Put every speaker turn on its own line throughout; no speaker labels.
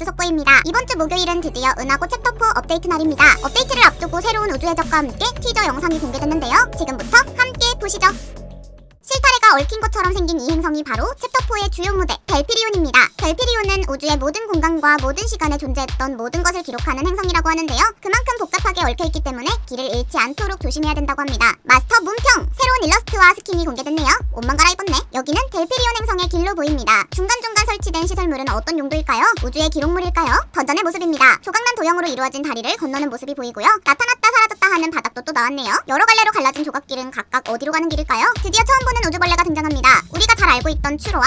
박스 속보입니다. 이번 주 목요일은 드디어 은하고 챕터 4 업데이트 날입니다. 업데이트를 앞두고 새로운 우주 해적과 함께 티저 영상이 공개됐는데요. 지금부터 함께 보시죠. 실타래 가 얽힌 것처럼 생긴 이 행성이 바로 챕터 4의 주요 무대 델피리온입니다. 델피리온은 우주의 모든 공간과 모든 시간에 존재했던 모든 것을 기록하는 행성이라고 하는데요. 그만큼 복잡하게 얽혀있기 때문에 길을 잃지 않도록 조심해야 된다고 합니다. 마스터 문평! 새로운 일러스트와 스킨이 공개됐네요. 옷만 갈아입었네. 여기는 델피리온 행성의 길로 보입니다. 중간중간 설치된 시설물은 어떤 용도일까요? 우주의 기록물일까요? 던전의 모습입니다. 조각난 도형으로 이루어진 다리를 건너는 모습이 보이고요. 나타났다 사라졌다 하는 바닥도 또 나왔네요. 여러 갈래로 갈라진 조각길은 각각 어디로 가는 길일까요? 드디어 처음 보는 우주벌레가 등장합니다. 우리가 잘 알고 있던 추로와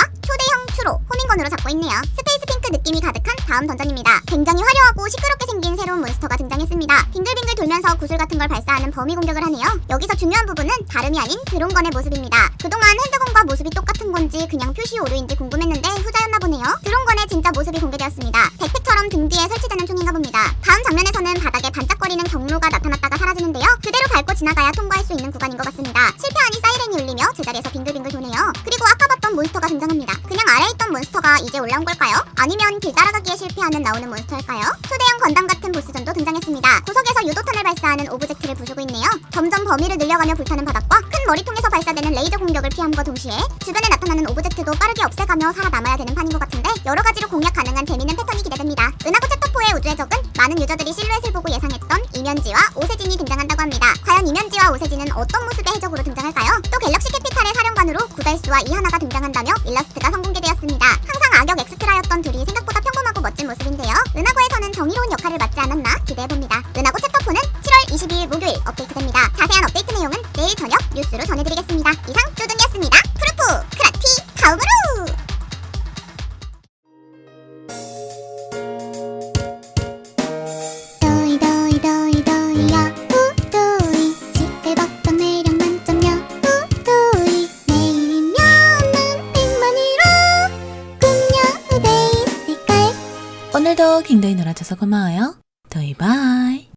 추로, 호밍건으로 잡고 있네요. 스페이스 핑크 느낌이 가득한 다음 던전입니다. 굉장히 화려하고 시끄럽게 생긴 새로운 몬스터가 등장했습니다. 빙글빙글 돌면서 구슬 같은 걸 발사하는 범위 공격을 하네요. 여기서 중요한 부분은 다름이 아닌 드론건의 모습입니다. 그동안 핸드건과 모습이 똑같은 건지 그냥 표시 오류인지 궁금했는데 후자였나 보네요. 드론건의 진짜 모습이 공개되었습니다. 백팩처럼 등 뒤에 설치되는 총인가 봅니다. 다음 장면에서는 바닥에 반짝거리는 경로가 나타났다가 사라지는데요. 그대로 밟고 지나가야 통과할 수 있는 구간인 것 같습니다. 실패하니 사이렌이 울리며 제자리에서 빙글빙글 도네요. 그리고 아까 봤던 몬스터가 등장합니다. 몬스터가 이제 올라온 걸까요? 아니면 길 따라가기에 실패하는 나오는 몬스터일까요? 초대형 건담 같은 보스전도 등장했습니다. 구석에서 유도탄을 발사하는 오브젝트를 부수고 있네요. 점점 범위를 늘려가며 불타는 바닥과 큰 머리통에서 발사되는 레이저 공격을 피함과 동시에 주변에 나타나는 오브젝트도 빠르게 없애가며 살아남아야 되는 판인 것 같은데 여러 가지로 공략 가능한 재미있는 패턴이 기대됩니다. 은하고 챕터 4의 우주의 적은 많은 유저들이 실루엣을 보고 예상했던 이면지와 오세진이 등장한다고 합니다. 과연 이면지와 오세진은 어떤 모습의 해적으로 등장할까요? 또 갤럭시 캐피탈의 사령관으로 구달수와 이하나가 등장한다며 일러스트가 악역 엑스트라였던 둘이 생각보다 평범하고 멋진 모습인데요. 은하고에서는 정의로운 역할을 맡지 않았나 기대해봅니다. 은하고 챕터4는 7월 22일 목요일 업데이트됩니다. 자세한 업데이트 내용은 내일 저녁 뉴스로 전해드리겠습니다. 이상 쭈둥이었습니다. 푸르푸 크라티 다음으로
오늘도 굉장히 놀아줘서 고마워요. 도이 바이.